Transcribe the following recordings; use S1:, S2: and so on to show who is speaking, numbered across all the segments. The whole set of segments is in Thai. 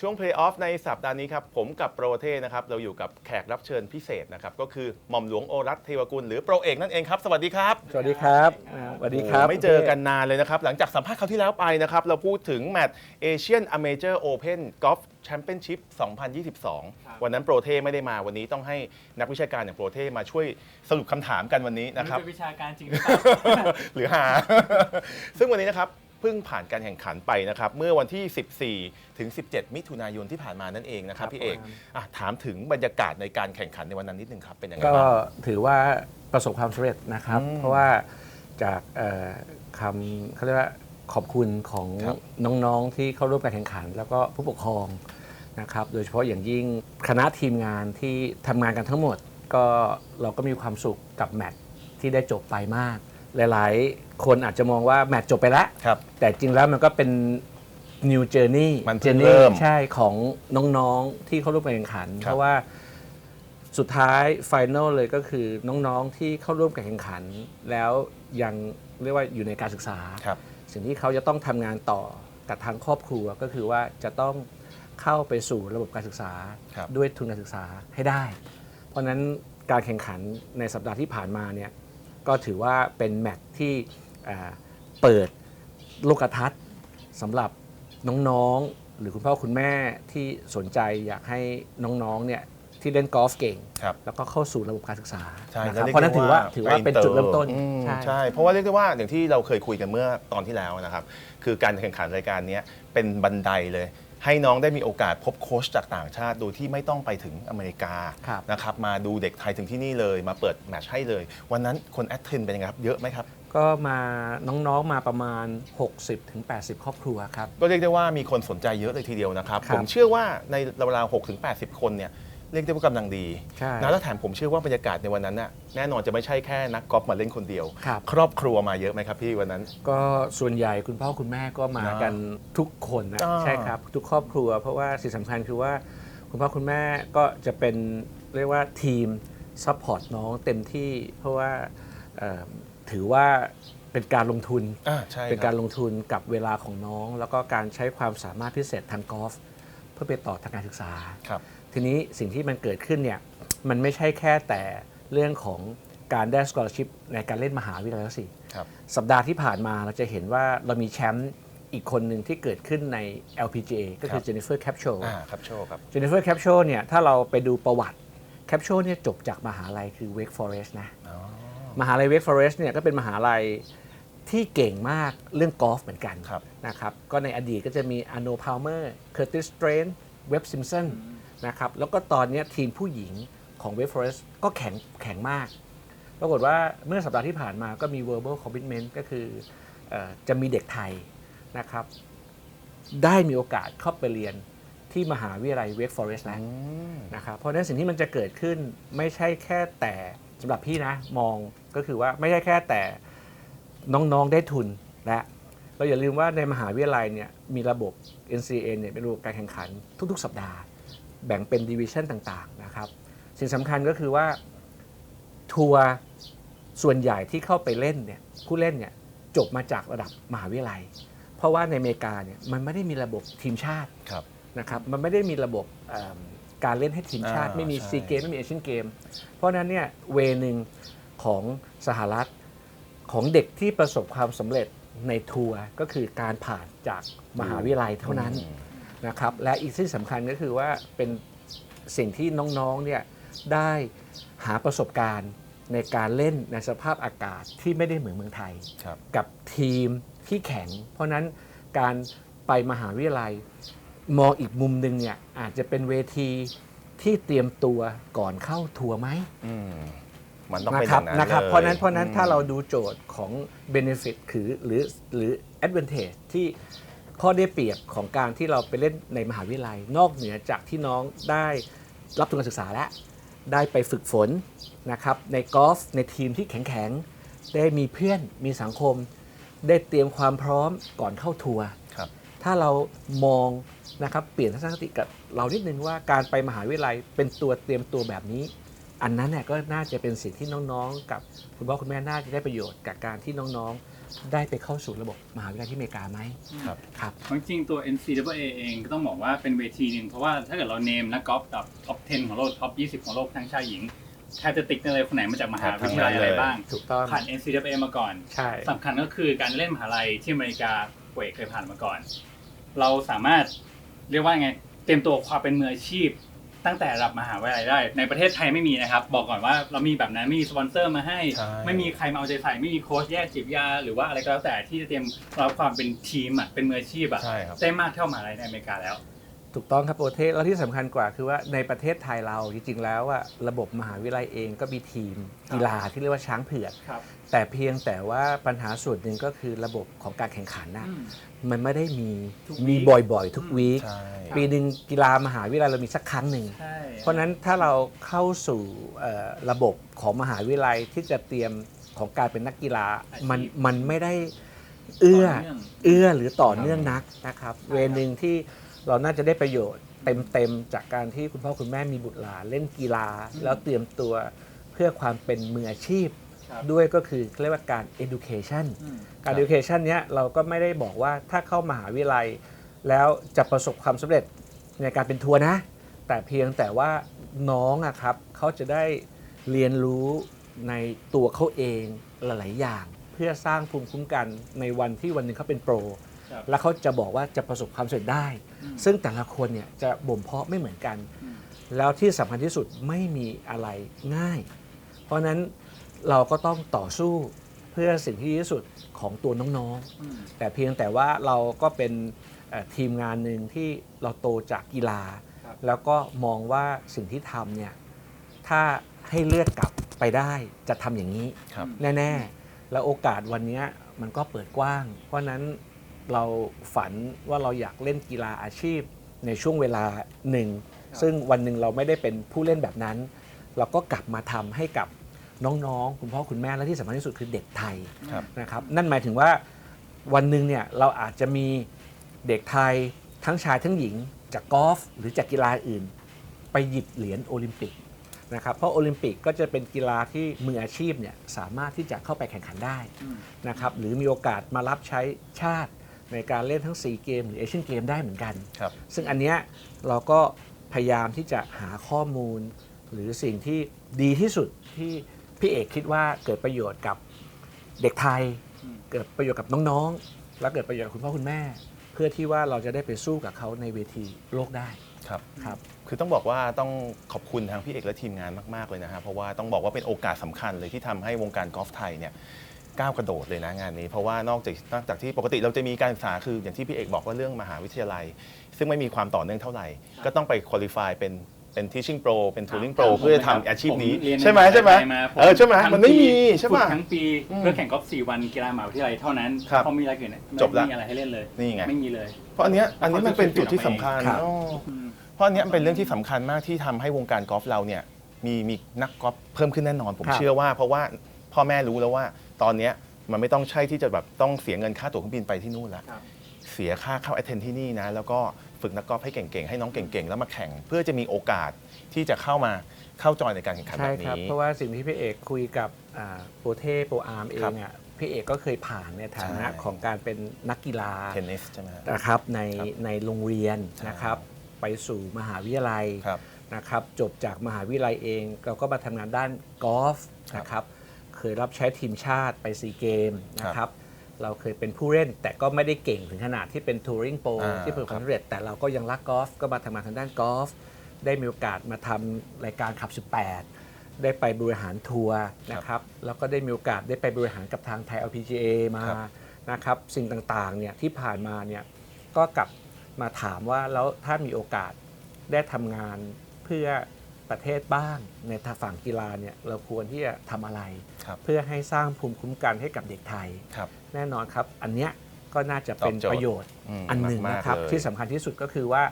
S1: ช่วง Play Off ในสัปดาห์นี้ครับ ผมกับโปรเทนะครับ เราอยู่กับแขกรับเชิญพิเศษนะครับ ก็คือหม่อมหลวงโอรัตเทวกุลหรือโปรเอกนั่นเองครับ สวัสดีครับ
S2: สวัสดีครับอ่าสวัสดีครับ
S1: โอ้ไม่เจอกันนานเลยนะครับ หลังจากสัมภาษณ์คราวที่แล้วไปนะครับ เราพูดถึงแมตช์เอเชียนอเมเจอร์โอเพนกอล์ฟแชมเปี้ยนชิพ2022 วันนั้นโปรเทไม่ได้มาวันนี้ต้องให้นักวิชาการอย่างโปรเทมาช่วยสรุปคำถามกันวันนี้
S3: นะ
S1: นะ
S3: ค
S1: ค
S3: รั
S1: รั
S3: บบเป็นวิชาการจริงหรือเปล่า
S1: หรือหา ซึ่งวันนี้นะครับ เพิ่งผ่านการแข่งขันไปนะครับเมื่อวันที่ 14 ถึง 17 มิถุนายนที่ผ่านมานั่นเองนะครับ
S2: ครับ
S1: พี่เอก
S2: ผม
S1: อะถามถึงบรรยากาศในการแข่งขันในวันนั้นนิดนึงครับเป็นยังไง
S2: ก็
S1: บ้าง
S2: ถือว่าประสบความสำเร็จนะครับ
S1: อืม
S2: เพราะว่าจากเอ่อคำเขาเรียกว่าขอบคุณของ
S1: ครับ
S2: น้องๆที่เข้าร่วมการแข่งขัน แล้วก็ผู้ปกครองนะครับ โดยเฉพาะอย่างยิ่งคณะทีมงานที่ทำงานกันทั้งหมด ก็เราก็มีความสุขกับแมตช์ที่ได้จบไปมาก หลาย ๆ คนอาจจะมองว่าแมตช์จบไปแล้ว
S1: ครับ
S2: แต่จริงแล้วมันก็เป็น new journey
S1: มันเพิ่ง
S2: journey
S1: เริ่ม
S2: ใช่ของน้อง ๆ ที่เข้าร่วมการแข่งขัน
S1: ครับ
S2: เพราะว่าสุดท้ายไฟแนลเลยก็คือน้อง ๆ ที่เข้าร่วมการแข่งขัน แล้วยังเรียกว่าอยู่ในการศึกษา
S1: ครับ
S2: สิ่งที่เขาจะต้องทำงานต่อกับทางครอบครัวก็คือว่าจะต้องเข้าไปสู่ระบบการศึกษา
S1: ครับ
S2: ด้วยทุนการศึกษาให้ได้ เพราะฉะนั้นการแข่งขันในสัปดาห์ที่ผ่านมาเนี่ย ก็ถือว่าเป็นแมตช์ที่อ่าเปิดโลกทัศน์สำหรับน้องๆ หรือคุณพ่อคุณแม่ที่สนใจอยากให้น้องๆเนี่ยที่เล่นกอล์ฟเก่ง
S1: ครับ
S2: แล้วก็เข้าสู่ระบบการศึกษา
S1: ใช่
S2: นะค
S1: แล้ว
S2: รับ
S1: รียก
S2: เพราะฉะนั้นถือว่า
S1: ได้
S2: ถือว่าเป็นจุดเริ่มต้น
S1: อืม
S2: ใช่
S1: ใช่ เพราะว่าเรียกได้ว่าอย่างที่เราเคยคุยกันเมื่อตอนที่แล้วนะครับ คือการแข่งขันรายการเนี้ยเป็นบันไดเลย ให้น้องได้มีโอกาสพบโค้ชจากต่างชาติ โดยที่ไม่ต้องไปถึงอเมริกา
S2: ครับ
S1: นะครับมาดูเด็กไทยถึงที่นี่เลยมาเปิดแมตช์ให้เลย วันนั้นคนแอดเทนเป็นยังไงครับ เยอะไหมครับ
S2: ก็มาน้องๆมาประมาณ 60-80ครอบครัวครับ
S1: ก็เรียกได้ว่ามีคนสนใจเยอะเลยทีเดียวนะครับ
S2: ครับ
S1: ผมเชื่อว่าในราวๆ6ถึง80 คนเนี่ย เรียกได้ว่ากำลังดี
S2: ใช่
S1: นะแล้วแถมผมเชื่อว่าบรรยากาศในวันนั้นน่ะแน่นอนจะไม่ใช่แค่นักกอล์ฟมาเล่นคนเดียว
S2: ครับ
S1: ครอบครัวมาเยอะไหมครับพี่วันนั้น
S2: ก็ส่วนใหญ่คุณพ่อคุณแม่ก็มา
S1: นะ
S2: กันทุกคนนะ
S1: อ่า
S2: ใช่ครับ ทุกครอบครัว เพราะว่าสิ่งสำคัญคือว่าคุณพ่อคุณแม่ก็จะเป็นเรียกว่าทีมซัพพอร์ตน้องเต็มที่ เพราะว่าเอ่อถือว่าเป็นการลงทุน
S1: อ่าใช่
S2: เป็น
S1: ค
S2: กา
S1: รับ
S2: รลงทุนกับเวลาของน้อง แล้วก็การใช้ความสามารถพิเศษทางกอล์ฟเพื่อไปต่อทางการศึกษา
S1: ครับ
S2: ทีนี้สิ่งที่มันเกิดขึ้นเนี่ยมันไม่ใช่แค่แต่เรื่องของการได้ scholarship ในการเล่นมหาวิทยาลัยแล้วสิ
S1: ครับ
S2: สัปดาห์ที่ผ่านมาเราจะเห็นว่าเรามีแชมป์อีกคนหนึ่งที่เกิดขึ้นใน LPGA ก็คือ
S1: ครับ
S2: เจนนิเฟอร์แคปโช
S1: อ่าครับโชว์ครับ
S2: เจนนิเฟอร์แคปโชเนี่ยถ้าเราไปดูประวัติแคปโชเนี่ยจบจากมหาลัยคือ Wake Forest นะ
S1: อ๋อ
S2: มหาลัย Wake Forest เนี่ยก็เป็นมหาลัยที่เก่งมากเรื่องกอล์ฟเหมือนกัน
S1: ครับ
S2: นะครับ ก็ในอดีตก็จะมีอาโนพาวเมอร์เคอร์ติสเทรนเว็บซิมสัน นะครับแล้วก็ตอนเนี้ยทีมผู้หญิงของ Wake Forest ก็แข็งแข็งมาก ปรากฏว่าเมื่อสัปดาห์ที่ผ่านมาก็มี verbal commitment ก็คือเออจะมีเด็กไทยนะครับ ได้มีโอกาสเข้าไปเรียนที่มหาวิทยาลัย Wake Forest แล้ว
S1: อืม
S2: นะครับเพราะฉะนั้นสิ่งที่มันจะเกิดขึ้นไม่ใช่แค่แต่สำหรับพี่นะมองก็คือว่าไม่ใช่แค่แต่น้องๆได้ทุนและเราอย่าลืมว่าในมหาวิทยาลัยเนี่ยมีระบบ NCA เนี่ยเป็นระบบการแข่งขันทุก ๆ สัปดาห์ แบ่งเป็นดิวิชั่นต่างๆนะครับสิ่งสำคัญก็คือว่าทัวร์ส่วนใหญ่ที่เข้าไปเล่นเนี่ยผู้เล่นเนี่ยจบมาจากระดับมหาวิทยาลัย เพราะว่าในอเมริกาเนี่ยมันไม่ได้มีระบบทีมชาติ
S1: ครับ
S2: นะครับมันไม่ได้มีระบบเอิ่มการเล่นให้ทีมชาติ
S1: อ่า
S2: ไม่มี
S1: ใช่
S2: ซีเกมไม่มีเอเชียนเกมเพราะฉะนั้นเนี่ยเวหนึ่งของสหรัฐของเด็กที่ประสบความสำเร็จในทัวร์ก็คือการผ่านจากมหาวิทยาลัยเท่านั้น
S1: อืม
S2: นะครับและอีกที่สำคัญก็คือว่าเป็นสิ่งที่น้องๆเนี่ยได้หาประสบการณ์ในการเล่นในสภาพอากาศที่ไม่ได้เหมือนเมืองไทย
S1: ครับ
S2: กับทีมที่แข็ง เพราะฉะนั้นการไปมหาวิทยาลัย มองอีกมุมหนึ่งเนี่ยอาจจะเป็นเวทีที่เตรียมตัวก่อนเข้าทัวร์ไหม
S1: อืมมันต้อง
S2: นะ
S1: เป็น
S2: ค
S1: อ
S2: รับ
S1: ย่างนั้น
S2: นะครับ
S1: ลย
S2: เพราะฉะนั้นเพราะฉะนั้น
S1: อืม
S2: ถ้าเราดูโจทย์ของ benefit คือหรือหรือ advantage ที่ ข้อได้เปรียบของการที่เราไปเล่นในมหาวิทยาลัย นอกเหนือจากที่น้องได้รับทุนการศึกษาและได้ไปฝึกฝนนะครับในกอล์ฟในทีมที่แข็งๆ ได้มีเพื่อนมีสังคม ได้เตรียมความพร้อมก่อนเข้าทัวร์
S1: ครับ
S2: ถ้าเรามองนะครับเปลี่ยนทัศนคติกับเรานิดนึงว่าการไปมหาวิทยาลัยเป็นตัวเตรียมตัวแบบนี้ อันนั้นเนี่ยก็น่าจะเป็นสิ่งที่น้องๆ กับคุณพ่อคุณแม่น่าจะได้ประโยชน์กับการที่น้องๆ ได้ไปเข้าสู่ระบบมหาวิทยาลัยที่อเมริกาไหม
S1: ครับ
S2: ครับ
S3: จริงๆตัว NCAA เองก็ต้องบอกว่าเป็นเวทีหนึ่งเพราะว่าถ้าเกิดเราเนมนักกอล์ฟแบบท็อป 10 ของโลกท็อป 20 ของโลกทั้งชายหญิงแทบจะติ๊กได้เลยคนไหนมาจากมหาวิทยาลัยอะไรบ้าง
S2: ถูกต้อง
S3: ผ่าน NCAA มาก่อน
S2: ใช่
S3: สำคัญก็คือการเล่นมหาลัยที่อเมริกาเวกเคยผ่านมาก่อน เราสามารถเรียกว่าไงเตรียมตัวความเป็นมืออาชีพ ตั้งแต่ระดับมหาวิทยาลัยได้ ในประเทศไทยไม่มีนะครับ บอกก่อนว่าเรามีแบบนั้นไม่มีสปอนเซอร์มาให้
S1: ใช่
S3: ไม่มีใครมาเอาใจใส่ไม่มีโค้ชแยกจิบยา หรือว่าอะไรก็แล้วแต่ที่จะเตรียมรับความเป็นทีมอะเป็นมืออาชีพอะ
S1: ใช่ครับ
S3: ได้มากเท่ามหาลัยในอเมริกาแล้ว
S2: ถูกต้องครับโปรเทสแล้วที่สำคัญกว่าคือว่าในประเทศไทยเราจริงๆแล้วอะระบบมหาวิทยาลัยเองก็มีทีมกีฬาที่เรียกว่าช้างเผือก
S3: ครับ
S2: แต่เพียงแต่ว่าปัญหาส่วนหนึ่งก็คือระบบของการแข่งขันนะมั นไม่ได้มี
S3: ทุก
S2: มี
S3: วีค
S2: บ่อยๆ ทุกวีค
S1: ใช่
S2: ปีหนึ่งกีฬามหาวิทยาลัยเรามีสักครั้งหนึ่ง
S3: ใช่
S2: เพราะฉะนั้นถ้าเราเข้าสู่เอ่อระบบของมหาวิทยาลัยที่จะเตรียมของการเป็นนักกีฬามันมันไม่ได้เอื้อ
S3: ต่นื่ง
S2: เอื้อหรือต่อเนื่องนักนะครับ เวรหนึ่งที่เราน่าจะได้ประโยชน์เต็มๆจากการที่คุณพ่อคุณแม่มีบุตรหลานเล่นกีฬา แล้วเตรียมตัวเพื่อความเป็นมืออาชีพ
S3: ครับ
S2: ด้วยก็คือเรียกว่าการ education
S3: อืม
S2: การ education เนี้ยเราก็ไม่ได้บอกว่าถ้าเข้ามหาวิทยาลัย แล้วจะประสบความสำเร็จในการเป็นทัวร์นะ แต่เพียงแต่ว่าน้องอะครับเขาจะได้เรียนรู้ในตัวเขาเองหลาย ๆ อย่าง เพื่อสร้างภูมิคุ้มกันในวันที่วันหนึ่งเขาเป็นโปร
S3: ครับ
S2: แล้วเขาจะบอกว่าจะประสบความสำเร็จได้
S3: อืม
S2: ซึ่งแต่ละคนเนี่ยจะบ่มเพาะไม่เหมือนกัน
S3: อืม
S2: แล้วที่สำคัญที่สุดไม่มีอะไรง่าย เพราะฉะนั้น เราก็ต้องต่อสู้เพื่อสิ่งที่ดีที่สุดของตัวน้องๆ
S3: อืม
S2: แต่เพียงแต่ว่าเราก็เป็นเอ่อทีมงานหนึ่งที่เราโตจากกีฬา
S3: ครับ
S2: แล้วก็มองว่าสิ่งที่ทำเนี่ยถ้าให้เลือกกลับไปได้จะทำอย่างนี้
S1: ครับ
S2: แน่ๆ แล้วโอกาสวันเนี้ยมันก็เปิดกว้าง เพราะฉะนั้นเราฝันว่าเราอยากเล่นกีฬาอาชีพในช่วงเวลาหนึ่ง ซึ่งวันหนึ่งเราไม่ได้เป็นผู้เล่นแบบนั้น เราก็กลับมาทำให้กับ น้องๆ คุณพ่อคุณแม่และที่สำคัญที่สุดคือเด็กไทย
S1: ครับ
S2: นะครับนั่นหมายถึงว่าวันหนึ่งเนี่ยเราอาจจะมีเด็กไทยทั้งชายทั้งหญิงจากกอล์ฟหรือจากกีฬาอื่น ไปหยิบเหรียญโอลิมปิกนะครับเพราะโอลิมปิกก็จะเป็นกีฬาที่มืออาชีพเนี่ยสามารถที่จะเข้าไปแข่งขันได้
S3: อืม
S2: นะครับหรือมีโอกาสมารับใช้ชาติในการเล่นทั้ง 4 เกม หรือเอเชียนเกมได้เหมือนกัน
S1: ครับ
S2: ซึ่งอันเนี้ยเราก็พยายามที่จะหาข้อมูล หรือสิ่งที่ดีที่สุดที่ พี่เอกคิดว่าเกิดประโยชน์กับเด็กไทย
S3: อืม
S2: เกิดประโยชน์กับน้องๆ และเกิดประโยชน์กับคุณพ่อคุณแม่ เพื่อที่ว่าเราจะได้ไปสู้กับเขาในเวทีโลกได้
S1: ครับ
S2: ครับ
S1: คือต้องบอกว่าต้องขอบคุณทางพี่เอกและทีมงานมาก ๆ เลยนะฮะเพราะว่าต้องบอกว่าเป็นโอกาสสำคัญเลยที่ทำให้วงการกอล์ฟไทยเนี่ยก้าวกระโดดเลยนะงานนี้ เพราะว่านอกจากนอกจากที่ปกติเราจะมีการศึกษาคืออย่างที่พี่เอกบอกว่าเรื่องมหาวิทยาลัย ซึ่งไม่มีความต่อเนื่องเท่าไหร่ ก็ต้องไปคุริฟายเป็น เป็น teaching pro เป็น touring pro เพื่อจะทำอาชีพนี้
S3: ผเรียน
S1: ใช่ไหมใช่ไหมาาเออใช่ไหม
S3: ทั้ง
S1: มันไม่
S3: ปี
S1: มีใช่ป่ะ
S3: ฝึกทั้งปี
S1: อืม
S3: เพื่อแข่งกอล์ฟ4วันกีฬามหาวิทยาลัยเท่านั้น
S1: ครับ
S3: พอมีอะไรเกิดเนี่ยไม่
S1: จบละ
S3: ไม่มีอะไรให้เล่นเลย
S1: นี่ไง
S3: ไม่มีเลย
S1: เพราะอันเนี้ยอันนี้มันเป็นจุดที่สำคัญ
S2: ครับ
S1: อ๋อ
S3: อืม
S1: เพราะอันเนี้ยมันเป็นเรื่องที่สำคัญมากที่ทำให้วงการกอล์ฟเราเนี่ยมีมีนักกอล์ฟเพิ่มขึ้นแน่นอน ผม
S2: ครับ
S1: เชื่อว่า เพราะว่าพ่อแม่รู้แล้วว่าตอนเนี้ยมันไม่ต้องใช่ที่จะแบบต้องเสียเงินค่าตั๋วเครื่องบินไปที่นู่นละ
S3: ครับ
S1: เสียค่าเข้า attend ที่นี่นะ แล้วก็ ฝึกนักกอล์ฟให้เก่งๆ ให้น้องเก่งๆ แล้วมาแข่ง เพื่อจะมีโอกาสที่จะเข้ามาเข้าจอยในการแข่งขัน
S2: ใช่
S1: แบบ
S2: ครับ
S1: นี้
S2: เพราะว่าสิ่งที่พี่เอกคุยกับอ่าโปรเทโปรอาร์มเอ
S1: ครั
S2: ง
S1: บ
S2: อะพี่เอกก็เคยผ่านในฐานะ
S1: ใช่
S2: ของการเป็นนักกีฬา
S1: เทนนิสใช่ไหมฮะ
S2: นะครับใน
S1: ครับ
S2: ในโรงเรียน
S1: ใช่
S2: นะครับ ไปสู่มหาวิทยาลัย
S1: ครับ
S2: นะครับ จบจากมหาวิทยาลัยเอง เราก็มาทำงานด้านกอล์ฟ
S1: ครับ
S2: นะครับ เคยรับใช้ทีมชาติไปซีเกมนะค
S1: ครั
S2: รับบ เราเคยเป็นผู้เล่น แต่ก็ไม่ได้เก่งถึงขนาดที่เป็นทัวริงโปร
S1: อ่า
S2: ที่ประสบความสำเร็จแต่เราก็ยังรักกอล์ฟก็มาทำงานทางด้านกอล์ฟได้มีโอกาสมาทำรายการขับ 18 ได้ไปบริหารทัวร์นะครับแล้วก็ได้มีโอกาสได้ไปบริหารกับทางไทย LPGA มา
S1: ครับ
S2: นะครับสิ่งต่างๆเนี่ยที่ผ่านมาเนี่ยก็กลับมาถามว่าแล้วถ้ามีโอกาสได้ทำงานเพื่อ ประเทศบ้าง ในทางฝั่งกีฬาเนี่ยเราควรที่จะทำอะไร
S1: ครับ
S2: เพื่อให้สร้างภูมิคุ้มกันให้กับเด็กไทย
S1: ครับ
S2: แน่นอนครับ อันเนี้ยก็น่าจะเป็น
S1: ตอบโจทย์
S2: ประโยชน์
S1: อืม
S2: อันหนึ่ง
S1: มากๆ
S2: นะครับ
S1: เลย
S2: ที่สำคัญที่สุดก็คือว่า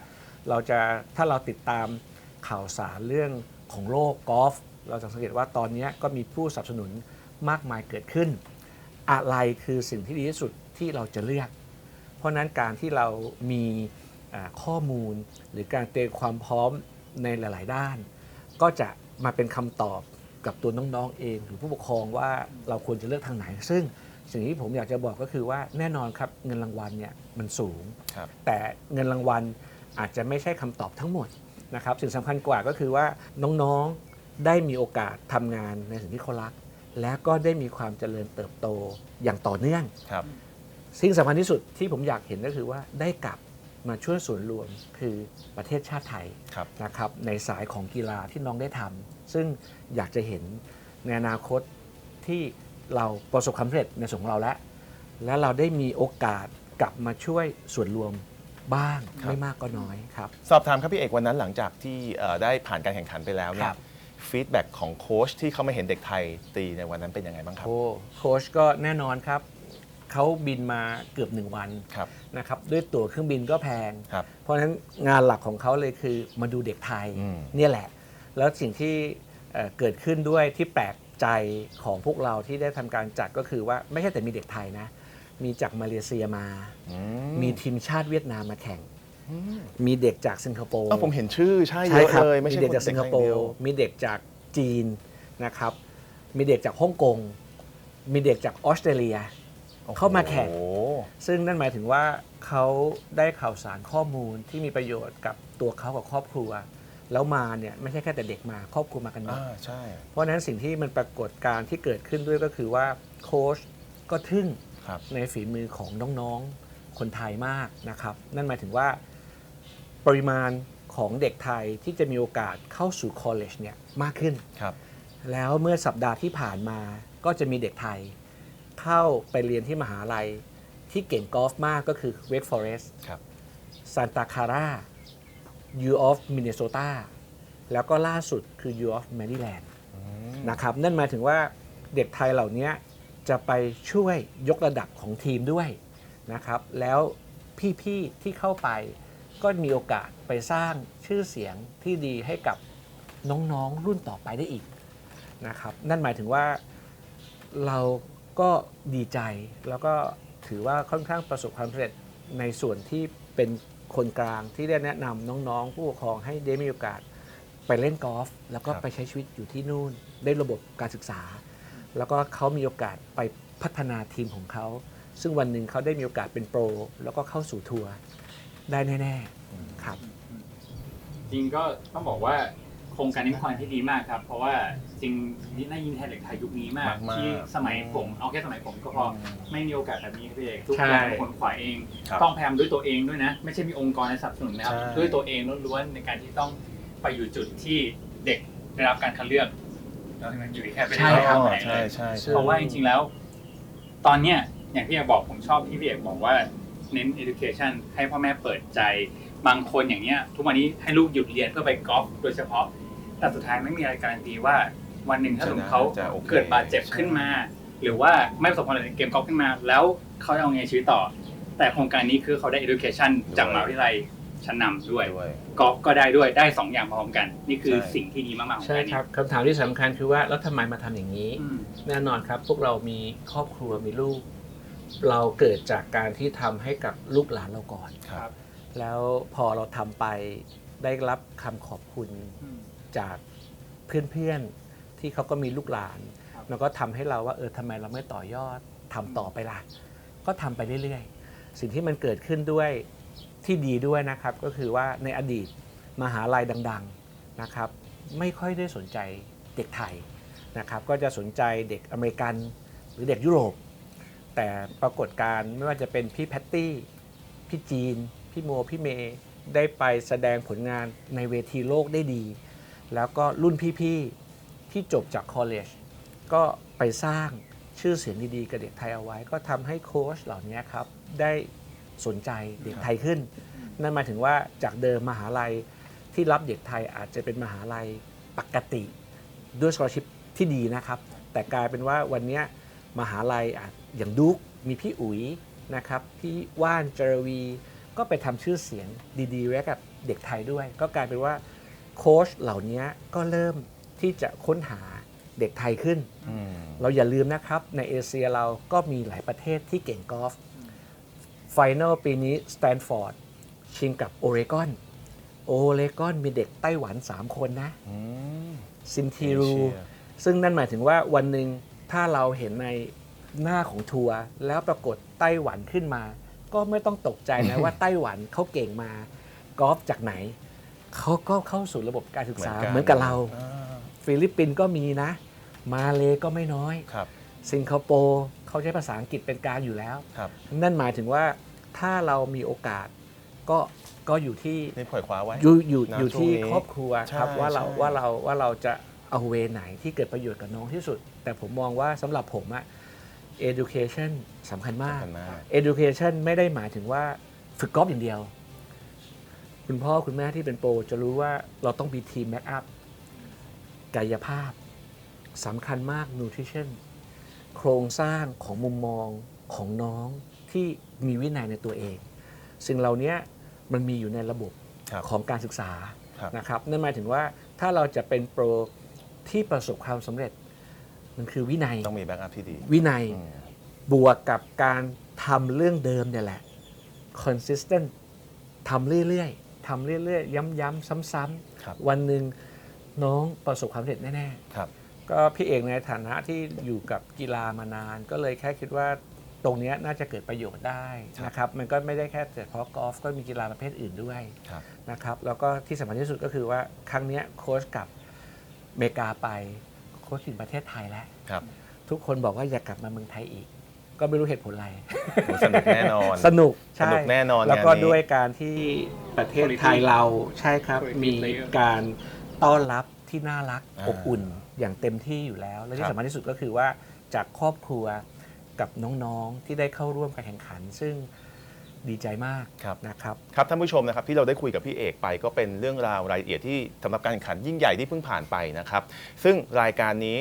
S2: เราจะถ้าเราติดตามข่าวสารเรื่องของโลกกอล์ฟเราจะสังเกตว่าตอนเนี้ยก็มีผู้สนับสนุนมากมายเกิดขึ้น อะไรคือสิ่งที่ดีที่สุดที่เราจะเลือก เพราะฉะนั้นการที่เรามีอ่าข้อมูลหรือการเตรียมความพร้อมในหลาย ๆ ด้าน ก็จะมาเป็นคำตอบกับตัวน้องๆเองหรือผู้ปกครองว่าเราควรจะเลือกทางไหน ซึ่งสิ่งที่ผมอยากจะบอกก็คือว่าแน่นอนครับเงินรางวัลเนี่ยมันสูง
S1: ครับ
S2: แต่เงินรางวัลอาจจะไม่ใช่คำตอบทั้งหมดนะครับสิ่งสำคัญกว่าก็คือว่าน้องๆได้มีโอกาสทำงานในสิ่งที่เขารัก และก็ได้มีความเจริญเติบโตอย่างต่อเนื่อง
S1: ครับ
S2: สิ่งสำคัญที่สุดที่ผมอยากเห็นก็คือว่าได้กลับ มาช่วยส่วนรวมคือประเทศชาติไทย
S1: ครับ
S2: นะครับในสายของกีฬาที่น้องได้ทำซึ่งอยากจะเห็นในอนาคตที่เราประสบความสำเร็จในส่วนของเราแล้ว และเราได้มีโอกาสกลับมาช่วยส่วนรวมบ้าง
S1: ครับ
S2: ไม่มากก็น้อยครับ
S1: สอบถามครับพี่เอกวันนั้นหลังจากที่เอ่อได้ผ่านการแข่งขันไปแล้วเนี่
S2: ค
S1: ย
S2: รับ
S1: ฟีดแบ็กของโค้ชที่เขามาเห็นเด็กไทยตีในวันนั้นเป็นยังไงบ้างครับ
S2: โค้โค้ชก็แน่นอนครับ เขาบินมาเกือบหนึ่งวัน
S1: ครับ
S2: นะครับด้วยตั๋วเครื่องบินก็แพง
S1: ครับ
S2: เพราะฉะนั้นงานหลักของเขาเลยคือมาดูเด็กไทย
S1: อืม
S2: เนี่ยแหละ แล้วสิ่งที่เอ่อเกิดขึ้นด้วยที่แปลกใจของพวกเราที่ได้ทำการจัดก็คือว่าไม่ใช่แต่มีเด็กไทยนะ มีจากมาเลเซียมา
S1: อื
S2: มีทีมชาติเวียดนามมาแข่งมีเด็กจากสิงคโปร์
S1: เออผมเห็นชื่อใช่เย
S2: ใช่
S1: อะ
S2: ครับ
S1: เลยไม่
S2: มี
S1: ใช่
S2: เด็กจากสิงคโป
S1: เดีย
S2: ร์
S1: ว
S2: มีเด็กจากจีนนะครับ มีเด็กจากฮ่องกง มีเด็กจากออสเตรเลีย เข้ามาแข่ง
S1: โอ้โห
S2: ซึ่งนั่นหมายถึงว่าเขาได้ข่าวสารข้อมูลที่มีประโยชน์กับตัวเขากับครอบครัว แล้วมาเนี่ยไม่ใช่แค่แต่เด็กมาครอบครัวมากันหมด
S1: อ่าใช่
S2: เพราะฉะนั้นสิ่งที่มันปรากฏการณ์ที่เกิดขึ้นด้วยก็คือว่าโค้ชก็ทึ่ง
S1: ครับ
S2: ในฝีมือของน้องๆ คนไทยมากนะครับ นั่นหมายถึงว่าปริมาณของเด็กไทยที่จะมีโอกาสเข้าสู่คอลเลจเนี่ยมากขึ้น
S1: ครับ
S2: แล้วเมื่อสัปดาห์ที่ผ่านมาก็จะมีเด็กไทย เข้าไปเรียนที่มหาลัยที่เก่งกอล์ฟมากก็คือ Wake Forest
S1: ครับ
S2: Santa Clara U of Minnesota แล้วก็ล่าสุดคือ U of Maryland
S1: อืม
S2: นะครับนั่นหมายถึงว่าเด็กไทยเหล่านี้จะไปช่วยยกระดับของทีมด้วยนะครับ แล้วพี่ ๆ ที่เข้าไปก็มีโอกาสไปสร้างชื่อเสียงที่ดีให้กับน้อง ๆ รุ่นต่อไปได้อีกนะครับ นั่นหมายถึงว่าเรา ก็ดีใจแล้วก็ถือว่าค่อนข้างประสบความสำเร็จในส่วนที่เป็นคนกลางที่ได้แนะนำน้องๆ ผู้ปกครองให้ได้มีโอกาสไปเล่นกอล์ฟแล้วก็ไปใช้ชีวิตอยู่ที่นู่น ได้ระบบการศึกษา แล้วก็เขามีโอกาสไปพัฒนาทีมของเขา ซึ่งวันหนึ่งเขาได้มีโอกาสเป็นโปร แล้วก็เข้าสู่ทัวร์ได้แน่ ๆ ครับ
S3: จริงก็ต้องบอกว่า โครงการนี้เป็นโครงการที่ดีมากครับ เพราะว่าจริงนี่น่ายินแทนเด็กไทยยุคนี้มาก
S1: มากๆ
S3: ที่สมัยผมเอาแค่สมัยผมก็พออ
S1: ม
S3: ไม่มีโอกาสแบบนี้ครับพี่เอกทุก
S2: ใช่
S3: อย่างเป็นคนขวายเอง
S1: ครับ
S3: ต้องพยายามด้วยตัวเองด้วยนะ ไม่ใช่มีองค์กรในสนับสนุนนะครับ
S1: ใช่
S3: ด้วยตัวเองล้วนๆในการที่ต้องไปอยู่จุดที่เด็กได้รับการคัดเลือกแล้วอยู่แค่ไม่ได้
S2: ใช่ครับ
S3: ไหนเล
S1: ใช่
S3: ย
S1: ใช่ใช่
S3: เพราะว่าจริงๆแล้ว ตอนเนี้ยอย่างที่เอกบอกผมชอบที่พี่เอกบอกว่าเน้น education ให้พ่อแม่เปิดใจ บางคนอย่างเนี้ย ทุกวันนี้ให้ลูกหยุดเรียนเพื่อไปกอล์ฟโดยเฉพาะ แต่สุดท้ายไม่มีอะไรการันตีว่า วันหนึ่งถ้าสมมติเขา
S1: จะโอค
S3: เกิดบาดเจ็บขึ้นมา หรือว่าไม่ประสบความสำเร็จในเกมกอล์ฟขึ้นมา แล้วเขาจะเอาไงชีวิตต่อ แต่โครงการนี้คือเขาได้ education จากมหาวิทยาลัยชั้นนำด้วย
S1: ด้วย
S3: กอล์ฟก็ได้ด้วยได้สองอย่างพร้อมกัน นี่คือ
S1: ใช่
S3: สิ่งที่ดีมากๆของ
S2: ใช่
S3: การนี้
S2: ครับคำถามที่สำคัญคือว่าแล้วทำไมมาทำอย่างนี้
S3: อืม
S2: แน่นอนครับ พวกเรามีครอบครัวมีลูก เราเกิดจากการที่ทำให้กับลูกหลานเราก่อน
S1: ครับ
S2: แล้วพอเราทำไปได้รับคำขอบคุณ
S3: อืม
S2: จากเพื่อนๆที่เขาก็มีลูกหลาน
S3: ครับ
S2: แล้วก็ทำให้เราว่าเออทำไมเราไม่ต่อยอดทำต่อไปล่ะ ก็ทำไปเรื่อยๆ สิ่งที่มันเกิดขึ้นด้วยที่ดีด้วยนะครับ ก็คือว่าในอดีตมหาลัยดังๆนะครับ ไม่ค่อยได้สนใจเด็กไทยนะครับ ก็จะสนใจเด็กอเมริกันหรือเด็กยุโรป แต่ปรากฏการณ์ไม่ว่าจะเป็นพี่แพตตี้พี่จีน พี่โม พี่เมย์ได้ไปแสดงผลงานในเวทีโลกได้ดี แล้วก็รุ่นพี่ๆ ที่จบจากคอลเลจก็ไปสร้างชื่อเสียงดีๆ กับเด็กไทยเอาไว้ ก็ทำให้โค้ชเหล่านี้ครับ ได้สนใจเด็กไทยขึ้น นั่นหมายถึงว่าจากเดิมมหาลัยที่รับเด็กไทยอาจจะเป็นมหาลัยปกติ ด้วยสกอชิพที่ดีนะครับ แต่กลายเป็นว่าวันเนี้ยมหาลัยอาจอย่างดุกมีพี่อุ๋ยนะครับพี่ว่านจรวีก็ไปทำชื่อเสียงดีๆไว้กับเด็กไทยด้วย ก็กลายเป็นว่า โค้ชเหล่านี้ก็เริ่มที่จะค้นหาเด็กไทยขึ้น
S1: อืม
S2: เราอย่าลืมนะครับ ในเอเชียเราก็มีหลายประเทศที่เก่งกอล์ฟไฟแนลปีนี้สแตนฟอร์ดชิงกับโอเรกอน โอเรกอนมีเด็กไต้หวัน 3 คนนะ
S1: อืม
S2: ซินทีรู
S1: เอเชีย
S2: ซึ่งนั่นหมายถึงว่าวันหนึ่งถ้าเราเห็นในหน้าของทัวร์แล้วปรากฏไต้หวันขึ้นมา ก็ไม่ต้องตกใจนะว่าไต้หวันเขาเก่งมากอล์ฟจากไหน เขาก็เข้าสู่ระบบการศึกษาเหมือนกับเรา
S1: อ่า
S2: ฟิลิปปินส์ก็มีนะ มาเลก็ไม่น้อย
S1: ครับ
S2: สิงคโปร์เขาใช้ภาษาอังกฤษเป็นกลารอยู่แล้ว
S1: ครับ
S2: นั่นหมายถึงว่าถ้าเรามีโอกาสก็ก็อยู่ที่
S1: นี่ปล่อยคว้าไว้
S2: อยู่อยู่
S1: นะ
S2: อยู่ที่
S1: ช่วงนี้
S2: ครอบครัวครับ
S1: ใช่
S2: ว่าเรา
S1: ใช่
S2: ว่าเราว่าเราจะเอาเวไหนที่เกิดประโยชน์กับน้องที่สุด แต่ผมมองว่าสำหรับผมอะ education สำคัญมาก
S1: สำคัญมาก
S2: education ไม่ได้หมายถึงว่าฝึกกอล์ฟอย่างเดียว คุณพ่อคุณแม่ที่เป็นโปรจะรู้ว่าเราต้องมีทีมแบ็กอัพกายภาพสำคัญมาก nutrition โครงสร้างของมุมมองของน้องที่มีวินัยในตัวเอง สิ่งเหล่านี้มันมีอยู่ในระบบ
S1: ครับ
S2: ของการศึกษา
S1: ครับ
S2: นะครับนั่นหมายถึงว่าถ้าเราจะเป็นโปรที่ประสบความสำเร็จ มันคือวินัย
S1: ต้องมีแบ็กอัพที่ดี
S2: วินัย
S1: อืม
S2: บวกกับการทำเรื่องเดิมเนี่ยแหละ consistent ทำเรื่อยๆ ทำเรื่อยๆ ย้ำๆซ้ำ
S1: ครับ
S2: ๆ วันหนึ่งน้องประสบความสำเร็จแน่
S1: ครับ
S2: ๆ ก็พี่เอกในฐานะที่อยู่กับกีฬามานาน ก็เลยแค่คิดว่าตรงเนี้ยน่าจะเกิดประโยชน์ได้นะครับ มันก็ไม่ได้แค่แต่เฉพาะกอล์ฟก็มีกีฬาประเภทอื่นด้วย
S1: ครับ
S2: นะครับแล้วก็ที่สำคัญที่สุดก็คือว่าครั้งเนี้ยโค้ชกลับอเมริกาไปโค้ชถึงประเทศไทยแล้ว
S1: ครับ
S2: ทุกคนบอกว่าอยากกลับมาเมืองไทยอีก ก็ไม่รู้เหตุผลอะไร
S1: โอ้สนุกแน่นอน
S2: สนุก
S1: ส
S2: ใช่
S1: นุกแน่นอน
S2: แล้วก็
S1: งานนี้
S2: ด้วยการที่ประเทศไทยเราใช่ครับ
S3: Quality
S2: มี
S3: player
S2: การต้อนรับที่น่ารัก
S1: อ่า
S2: อบอุ่นอย่างเต็มที่อยู่แล้ว และ
S1: ค
S2: ที่
S1: รับ
S2: สำคัญที่สุดก็คือว่าจากครอบครัวกับน้องๆที่ได้เข้าร่วมการแข่งขัน ซึ่งดีใจมาก
S1: ครับ
S2: นะครับ
S1: ครับท่านผู้ชมนะครับที่เราได้คุยกับพี่เอกไปก็เป็นเรื่องราวรายละเอียดที่สำหรับการแข่งขันยิ่งใหญ่ที่เพิ่งผ่านไปนะครับ ซึ่งรายการนี้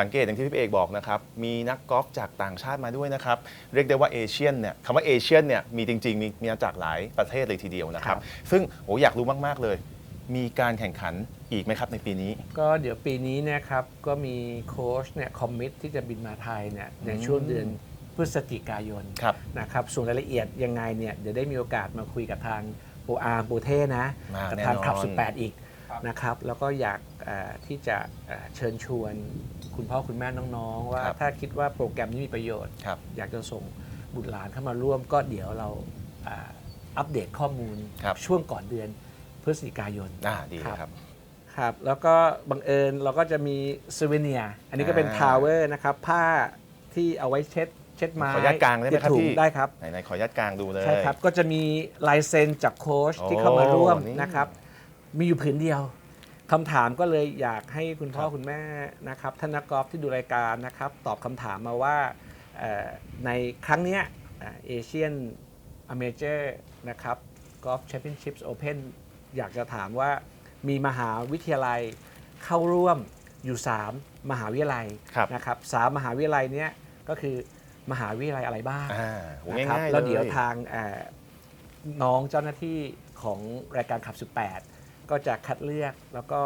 S1: สังเกตอย่างที่พี่เอกบอกนะครับ มีนักกอล์ฟจากต่างชาติมาด้วยนะครับ เรียกได้ว่าเอเชียนเนี่ยคำว่าเอเชียนเนี่ยมีจริงๆ มีมีมาจากหลายประเทศเลยทีเดียวนะครับ
S2: ครับ
S1: ซึ่งโอ้อยากรู้มากๆเลย มีการแข่งขันอีกไหมครับในปีนี้
S2: ก็เดี๋ยวปีนี้เนะครับก็มีโค้ชเนี่ยคอมมิตที่จะบินมาไทยเนี่ยใน
S1: อืม
S2: ช่วงเดือนพฤศจิกายน
S1: ครับ
S2: นะครับส่วนรายละเอียดยังไงเนี่ยเดี๋ยวได้มีโอกาสมาคุยกับทางโปอาร์โปเท่นะ
S1: มา
S2: กั
S1: แน่
S2: ทาง
S1: นอน
S2: ขับ18 อีก
S3: ครับ
S2: นะครับ แล้วก็อยากเอ่อที่จะเอ่อเชิญชวนคุณพ่อคุณแม่น้องๆ ว่า
S1: ครับ
S2: ถ้าคิดว่าโปรแกรมนี้มีประโยชน์
S1: ครับ
S2: อยากจะส่งบุตรหลานเข้ามาร่วมก็เดี๋ยวเราอ่าอัปเดตข้อมูล
S1: ครับ
S2: ช่วงก่อนเดือนพฤศจิกายน
S1: อ่าดีเลยครับ
S2: ครับ แล้วก็บังเอิญเราก็จะมีซูเวเนีย อันนี้ก็เป็น
S1: อ่า
S2: ทาวเวอร์นะครับ ผ้าที่เอาไว้เช็ดเช็ดไม้
S1: ขออนุญาตกางได้ไหมครับ
S2: เช็ถุ
S1: พี่
S2: ได้ครับ
S1: ไหนๆขออนุญาตกลางดูเลย
S2: ใช่ครับ ก็จะมีลายเซ็นจากโค้ช
S1: โอ้
S2: ที่เข้ามาร่วม
S1: นี่
S2: นะครับ มีอยู่ผืนเดียวคำถามก็เลยอยากให้คุณพ่อ
S1: ครับ
S2: คุณแม่นะครับท่านนักกอล์ฟที่ดูรายการนะครับตอบคำถามมาว่าเอ่อในครั้งเนี้ยเอเชียนอเมเจอร์นะครับกอล์ฟแชมเปี้ยนชิพส์โอเพนอยากจะถามว่ามีมหาวิทยาลัยเข้าร่วมอยู่ 3 มหาวิทยาลัย
S1: ครับ
S2: นะครับสามมหาวิทยาลัยเนี้ยก็คือมหาวิทยาลัยอะไรบ้าง
S1: อ่าโห
S2: นะครับ
S1: ง่ายๆ
S2: แล้วเดี๋ยว
S1: ล
S2: ทางเอ่อน้องเจ้าหน้าที่ของรายการขับ 18 ก็จะคัดเลือกแล้วก็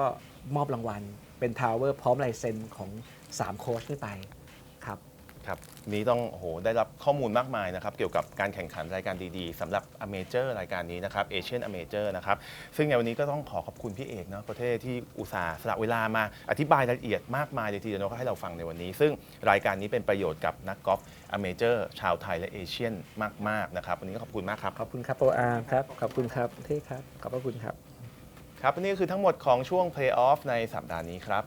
S2: มอบรางวัล เป็นทาวเวอร์พร้อมลายเซ็นของ 3 โค้ชขึ้นไปครับ
S1: ครับนี้ต้องโอ้โหได้รับข้อมูลมากมายนะครับ เกี่ยวกับการแข่งขันรายการดีๆสำหรับอเมเจอร์รายการนี้นะครับเอเชียนอเมเจอร์นะครับ ซึ่งในวันนี้ก็ต้องขอขอบคุณพี่เอกเนาะประเทศที่อุตส่าห์สละเวลามาอธิบายรายละเอียดมากมายเลยทีเดียวเนาะก็ให้เราฟังในวันนี้ ซึ่งรายการนี้เป็นประโยชน์กับนักกอล์ฟอเมเจอร์ชาวไทยและเอเชียนมากๆนะครับวันนี้ก็ขอบคุณมากครับ
S2: ขอบคุณครับโปรอาร์ครับ ขอบคุณครับเท่ครับ ขอบพระคุณครับ
S1: ครับนี่ก็คือทั้งหมดของช่วง Play Off ในสัปดาห์นี้ครับ